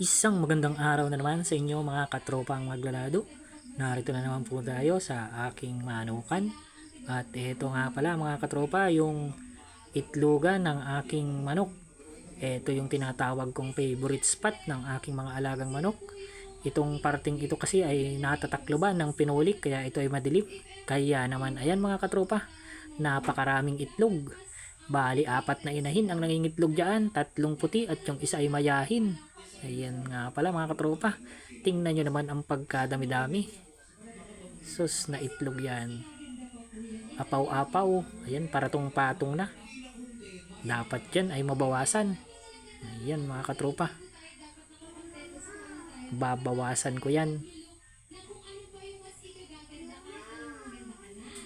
Isang magandang araw na naman sa inyo mga katropang maglalado. Narito na naman po tayo sa aking manukan. At ito nga pala mga katropa yung itlogan ng aking manok. Ito yung tinatawag kong favorite spot ng aking mga alagang manok. Itong parting ito kasi ay natatakloban ng pinulik kaya ito ay madilim. Kaya naman ayan mga katropa, napakaraming itlog. Bali apat na inahin ang nangingitlog dyan, tatlong puti at yung isa ay mayahin. Ayan nga pala mga katropa. Tingnan nyo naman ang pagkadami-dami. Sus na itlog yan. Apaw-apaw. Ayan para tong patong na. Dapat yan ay mabawasan. Ayan mga katropa. Babawasan ko yan.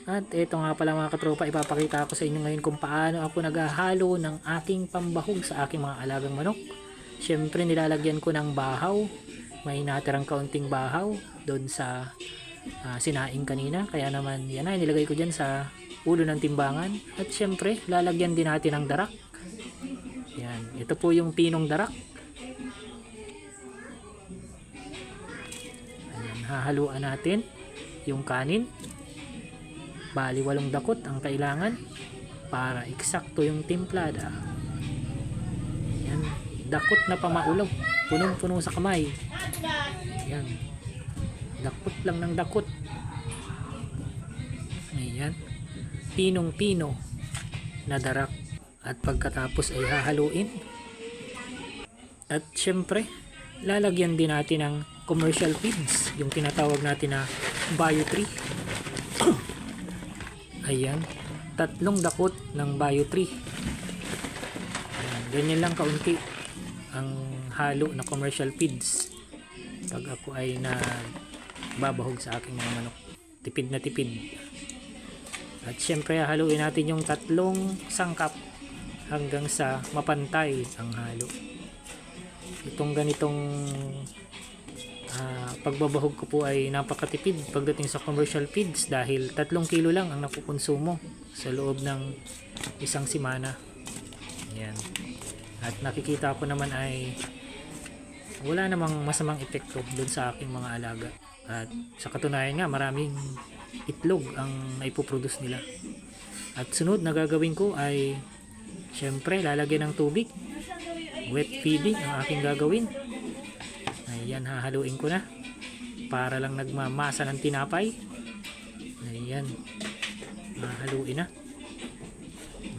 At ito nga pala mga katropa, ipapakita ko sa inyo ngayon kung paano ako naghahalo ng aking pambahog sa aking mga alagang manok. Siyempre nilalagyan ko ng bahaw. May natirang kaunting bahaw doon sa ah, sinaing kanina. Kaya naman yan ay nilagay ko dyan sa ulo ng timbangan. At siyempre lalagyan din natin ng darak. Yan. Ito po yung pinong darak. Ayan, hahaluan natin yung kanin. Bali walong dakot ang kailangan para eksakto yung timplada. Yan, dakot na pamaulaw. Punong-puno sa kamay. Yan. Dakot lang ng dakot. Ayan. Pinong-pino na darak. At pagkatapos ay hahaluin. At syempre, lalagyan din natin ng commercial feeds. Yung tinatawag natin na bio tree. Ayan. Tatlong dakot ng bio tree. Ganyan lang kaunti ang halo na commercial feeds pag ako ay na babahog sa aking mga manok tipid na tipid at syempre haluin natin yung tatlong sangkap hanggang sa mapantay ang halo itong ganitong ah, pagbabahog ko po ay napakatipid pagdating sa commercial feeds dahil tatlong kilo lang ang nakukonsumo sa loob ng isang simana yan at nakikita ko naman ay wala namang masamang epekto doon sa aking mga alaga. At sa katunayan nga, maraming itlog ang naipoproduce nila. At sunod na gagawin ko ay syempre lalagyan ng tubig. Wet feeding ang aking gagawin. Ayan, hahaluin ko na. Para lang nagmamasa ng tinapay. Ayan. Hahaluin na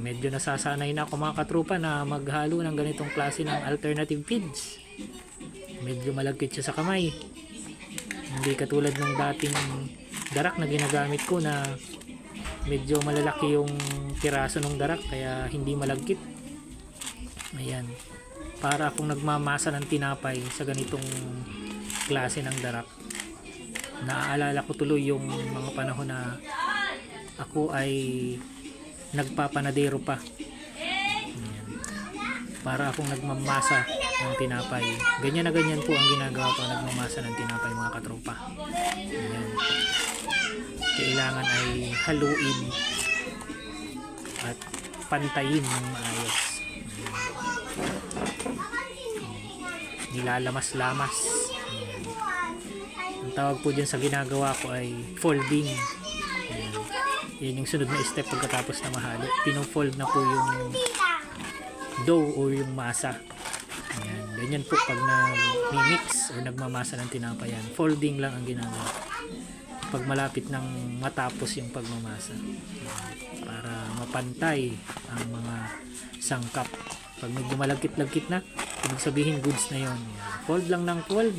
medyo nasasanay na ako mga katrupa na maghalo ng ganitong klase ng alternative feeds medyo malagkit siya sa kamay hindi katulad ng dating darak na ginagamit ko na medyo malalaki yung piraso ng darak kaya hindi malagkit ayan para akong nagmamasa ng tinapay sa ganitong klase ng darak naaalala ko tuloy yung mga panahon na ako ay nagpapanadero pa. Para akong nagmamasa ng tinapay. Ganyan na ganyan po ang ginagawa ko nagmamasa ng tinapay mga katropa. Ayan. Kailangan ay haluin at pantayin ng maayos. Nilalamas-lamas. Ang tawag po dyan sa ginagawa ko ay folding. Ayan. Yan yung sunod na step pagkatapos na mahalo. Pino-fold na po yung dough o yung masa. Ayan. Ganyan po pag na-mix o nagmamasa ng tinapay yan. Folding lang ang ginagawa. Pag malapit ng matapos yung pagmamasa. Ayan. Para mapantay ang mga sangkap. Pag medyo malagkit-lagkit na, ibig sabihin goods na yon. Fold lang ng fold.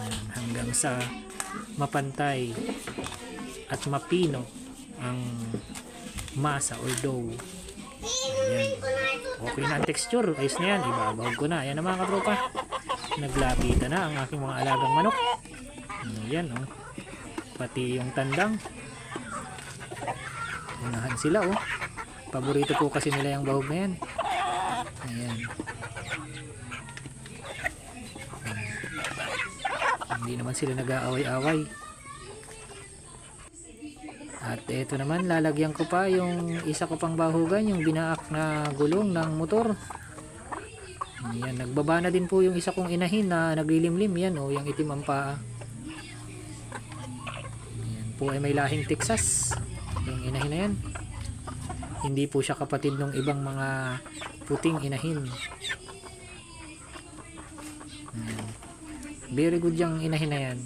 Ayan. Hanggang sa mapantay at mapino ang masa or dough. Ayan. Okay na ang texture. Ayos na yan. Ibabahog ko na. Ayan na mga katropa. Naglapita na ang aking mga alagang manok. Ayan oh. Pati yung tandang. Unahan sila oh. Paborito po kasi nila yung bahog na yan. Hindi naman sila nag-aaway-away. At ito naman, lalagyan ko pa yung isa ko pang bahugan, yung binaak na gulong ng motor. Yan, nagbaba na din po yung isa kong inahin na naglilimlim. Yan o, yung itim ang paa. Yan po ay may lahing Texas. Yung inahin na yan. Hindi po siya kapatid ng ibang mga puting inahin. Yan. Very good yung inahin na yan.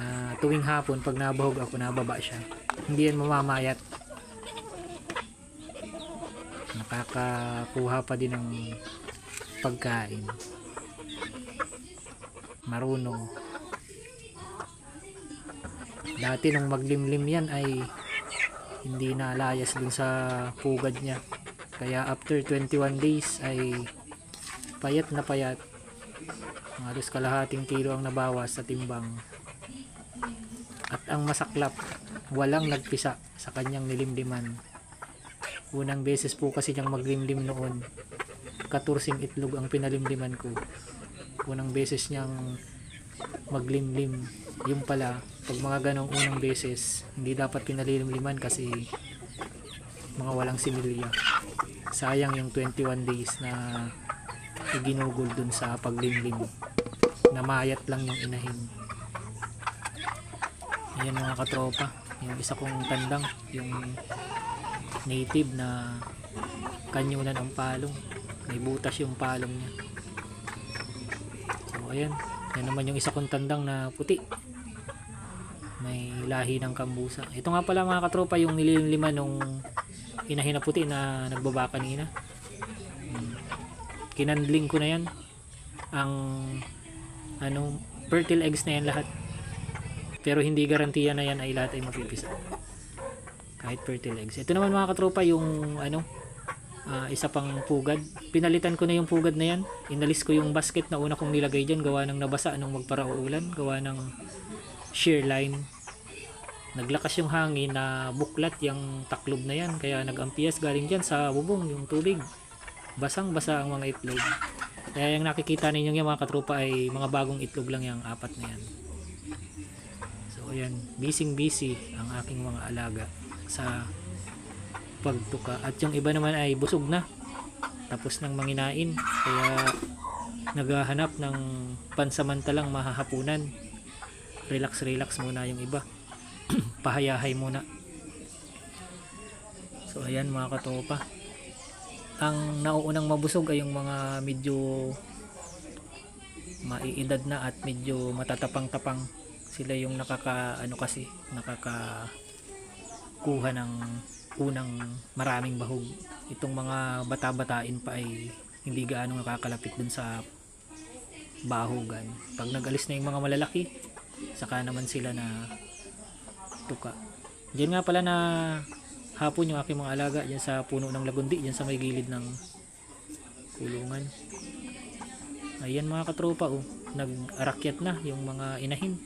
Ah, tuwing hapon, pag nabahog ako, nababa siya. Hindi yan mamamayat. Nakakakuha pa din ng pagkain. Marunong. Dati nung maglimlim yan ay hindi na layas dun sa pugad niya. Kaya after 21 days ay payat na payat. Halos kalahating kilo ang nabawas sa timbang. At ang masaklap, walang nagpisa sa kanyang nilimliman. Unang beses po kasi niyang maglimlim noon. Katursing itlog ang pinalimliman ko. Unang beses niyang maglimlim. Yung pala, pag mga ganong unang beses, hindi dapat pinalilimliman kasi mga walang similya. Sayang yung 21 days na iginugol dun sa paglimlim. Namayat lang yung inahin. Ayan mga katropa. Yung isa kong tandang, yung native na kanyunan ang palong. May butas yung palong niya. So ayan, yan naman yung isa kong tandang na puti. May lahi ng kambusa. Ito nga pala mga katropa yung nililimliman nung inahin na puti na nagbaba kanina. Hmm. Kinandling ko na yan. Ang ano, fertile eggs na yan lahat. Pero hindi garantiya na yan ay lahat ay mapipisa. Kahit fertile eggs. Ito naman mga katropa yung ano, ah, isa pang pugad. Pinalitan ko na yung pugad na yan. Inalis ko yung basket na una kong nilagay dyan. Gawa ng nabasa nung magparaulan. Gawa ng shear line. Naglakas yung hangin na buklat yung taklob na yan. Kaya nag-ampias galing dyan sa bubong yung tubig. Basang-basa ang mga itlog. Kaya yung nakikita ninyo yung mga katropa ay mga bagong itlog lang yung apat na yan. So ayan, busy busy ang aking mga alaga sa pagtuka. At yung iba naman ay busog na. Tapos nang manginain. Kaya naghahanap ng pansamantalang mahahapunan. Relax relax muna yung iba. Pahayahay muna. So ayan mga katopa. Ang nauunang mabusog ay yung mga medyo maiidad na at medyo matatapang-tapang sila yung nakaka ano kasi nakaka kuha ng unang maraming bahog. Itong mga bata-batain pa ay hindi gaano nakakalapit dun sa bahugan pag nag-alis na yung mga malalaki saka naman sila na tuka. Diyan nga pala na hapon yung aking mga alaga diyan sa puno ng lagundi diyan sa may gilid ng kulungan. Ayan mga katropa oh nag-arakyat na yung mga inahin.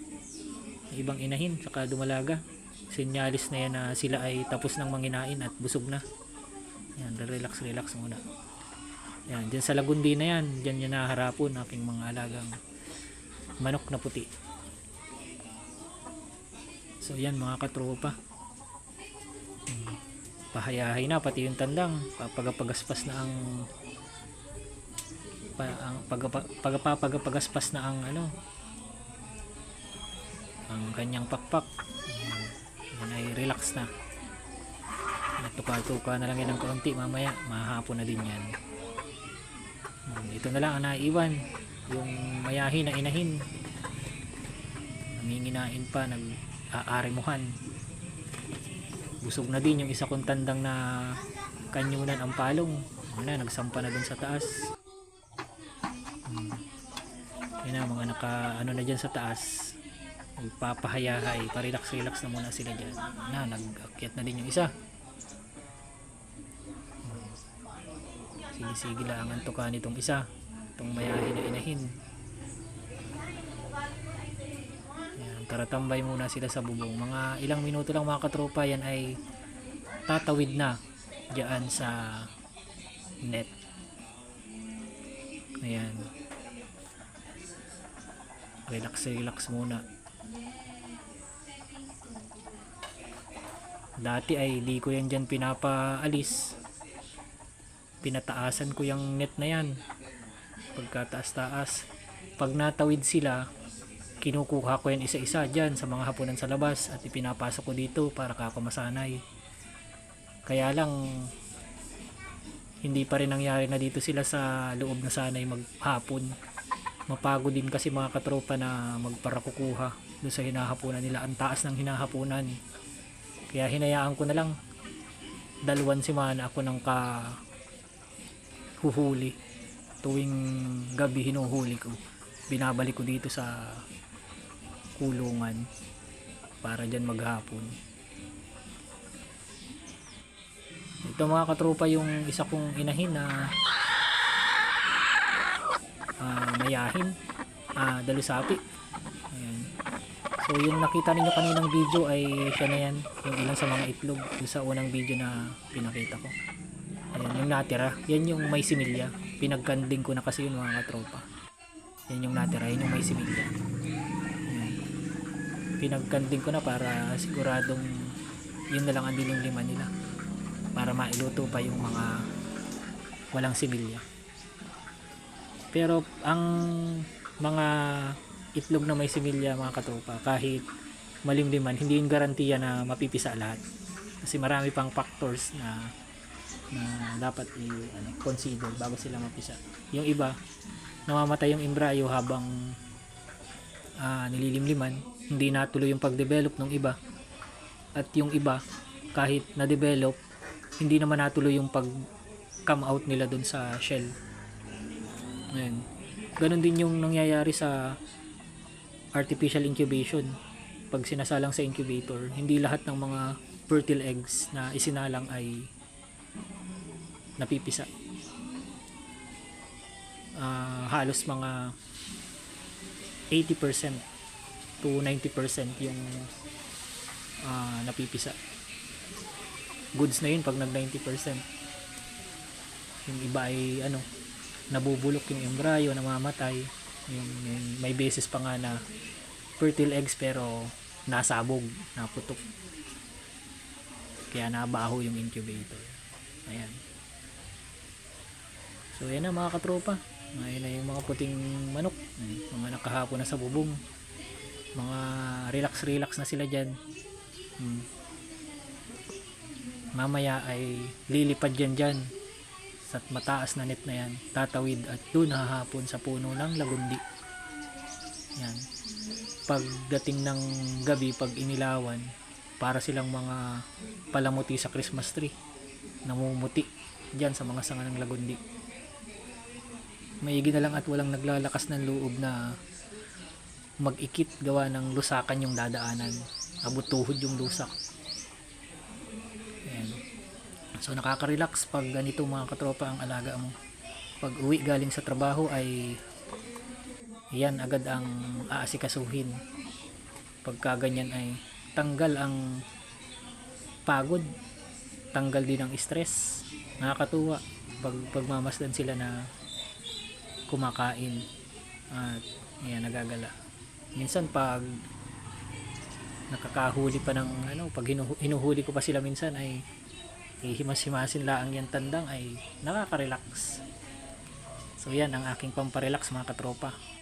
Ibang inahin saka dumalaga sinyalis na yan na sila ay tapos ng manginain at busog na. Yan relax relax muna. Yan dyan sa lagundi na yan dyan yan naharapon aking mga alagang manok na puti. So yan mga katropa. Hmm. pahayahay na pati yung tandang. Papagapagaspas na ang pa, ang pagapa, pagapapagapagaspas na ang ano ang kanyang pakpak yan ay relax na. Natuka-tuka na lang yan ng kaunti mamaya. Mahapon na din yan. Hmm, ito na lang ang naiwan. Yung mayahin na inahin. Nanginginain pa nag aarimuhan busog na din yung isa kong tandang na kanyunan ang palong. Na nagsampa na dun sa taas. Hmm. yun na mga naka ano na dyan sa taas magpapahayahay pa-relax relax na muna sila dyan. Na nag-akyat na din yung isa. Lang ang tuka nitong isa. Itong mayahin na inahin. Yan, taratambay muna sila sa bubong. Mga ilang minuto lang mga katropa yan ay tatawid na dyan sa net. Ayan. Relax relax muna dati ay di ko yan dyan pinapaalis pinataasan ko yung net na yan pagka taas-taas. Pag natawid sila, kinukuha ko yan isa-isa dyan sa mga hapunan sa labas at ipinapasok ko dito para kako masanay. Kaya lang, hindi pa rin nangyari na dito sila sa loob na sanay maghapon. Mapagod din kasi mga katropa na magparakukuha doon sa hinahapunan nila. Ang taas ng hinahapunan. Kaya hinayaan ko na lang. Dalawang semana ako ng ka huhuli. Tuwing gabi hinuhuli ko. Binabalik ko dito sa kulungan para dyan maghapon. Ito mga katropa yung isa kong inahin na ah, mayahin ah, dalusapi. So yung nakita ninyo kaninang video ay siya na yan. Yung ilan sa mga itlog. Yung sa unang video na pinakita ko. Ayan, yung natira. Yan yung may similya. Pinagkanding ko na kasi yun mga katropa. Yan yung natira. Yan yung may similya. Ayan. pinagkanding ko na para siguradong yun na lang ang liman nila. Para mailuto pa yung mga walang similya. Pero ang mga itlog na may similya mga katropa. Kahit malimliman hindi yung garantiya na mapipisa lahat. Kasi marami pang factors na na dapat i ano, bago sila mapisa. Yung iba namamatay yung embryo habang ah, nililimliman. Hindi natuloy yung pag-develop ng iba. At yung iba kahit na-develop hindi naman natuloy yung pag come out nila dun sa shell. Ayan. Ganon din yung nangyayari sa artificial incubation. Pag sinasalang sa incubator, hindi lahat ng mga fertile eggs na isinalang ay napipisa. Ah, halos mga 80% to 90% yung ah, napipisa. Goods na yun pag nag 90%. Yung iba ay ano, nabubulok yung embryo, namamatay. Yung, yung may basis pa nga na fertile eggs pero nasabog, naputok. Kaya nabaho yung incubator. Ayan. So yan na mga katropa. Ayan na yung mga puting manok. Mga nakahapon na sa bubong. Mga relax-relax na sila dyan. Hmm. Mamaya ay lilipad dyan dyan sa mataas na net na yan. Tatawid at doon hahapon sa puno ng lagundi. Yan. Pagdating ng gabi pag inilawan para silang mga palamuti sa Christmas tree. Namumuti dyan sa mga sanga ng lagundi. Maigi na lang at walang naglalakas ng loob na mag-ikit gawa ng lusakan yung dadaanan. Abot tuhod yung lusak. So nakaka-relax pag ganito mga katropa ang alaga mo. Pag uwi galing sa trabaho ay yan agad ang aasikasuhin. Pagka ganyan ay tanggal ang pagod, tanggal din ang stress. Nakakatuwa pag pagmamasdan sila na kumakain at yan nagagala. Minsan pag nakakahuli pa ng ano, pag hinuhu- hinuhuli ko pa sila minsan ay hihimas-himasin laang yan tandang ay nakaka-relax. So yan ang aking pamparelax mga katropa.